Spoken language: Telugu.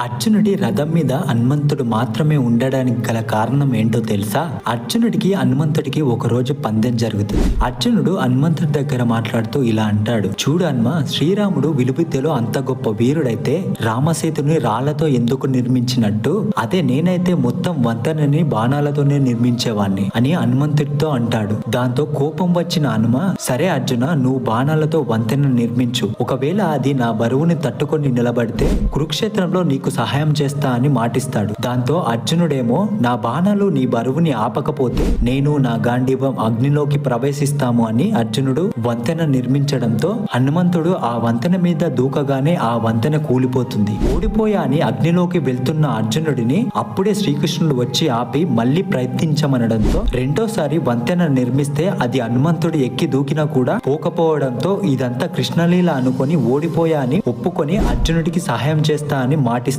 అర్జునుడి రథం మీద హనుమంతుడు మాత్రమే ఉండడానికి గల కారణం ఏంటో తెలుసా? అర్జునుడికి హనుమంతుడికి ఒక రోజు పందెం జరుగుతుంది. అర్జునుడు హనుమంతుడి దగ్గర మాట్లాడుతూ ఇలా అంటాడు. చూడు హనుమ శ్రీరాముడు విలువిద్యలో అంత గొప్ప వీరుడైతే రామసేతుని రాళ్ళతో ఎందుకు నిర్మించినట్టు? అదే నేనైతే మొత్తం వంతెనని బాణాలతోనే నిర్మించేవాణ్ణి అని హనుమంతుడితో అంటాడు. దాంతో కోపం వచ్చిన హనుమ సరే అర్జున నువ్వు బాణాలతో వంతెన నిర్మించు. ఒకవేళ అది నా బరువుని తట్టుకొని నిలబడితే కురుక్షేత్రంలో నీకు సహాయం చేస్తా అని మాటిస్తాడు. దాంతో అర్జునుడేమో నా బాణాలు నీ బరువుని ఆపకపోతే నేను నా గాంధీవం అగ్నిలోకి ప్రవేశిస్తాము అని అర్జునుడు వంతెన నిర్మించడంతో హనుమంతుడు ఆ వంతెన మీద దూకగానే ఆ వంతెన కూలిపోతుంది. ఓడిపోయా అని అగ్నిలోకి వెళ్తున్న అర్జునుడిని అప్పుడే శ్రీకృష్ణుడు వచ్చి ఆపి మళ్ళీ ప్రయత్నించమనడంతో రెండోసారి వంతెన నిర్మిస్తే అది హనుమంతుడు ఎక్కి దూకినా కూడా పోకపోవడంతో ఇదంతా కృష్ణలీల అనుకొని ఓడిపోయా అని ఒప్పుకొని అర్జునుడికి సహాయం చేస్తా అని మాటిస్తాను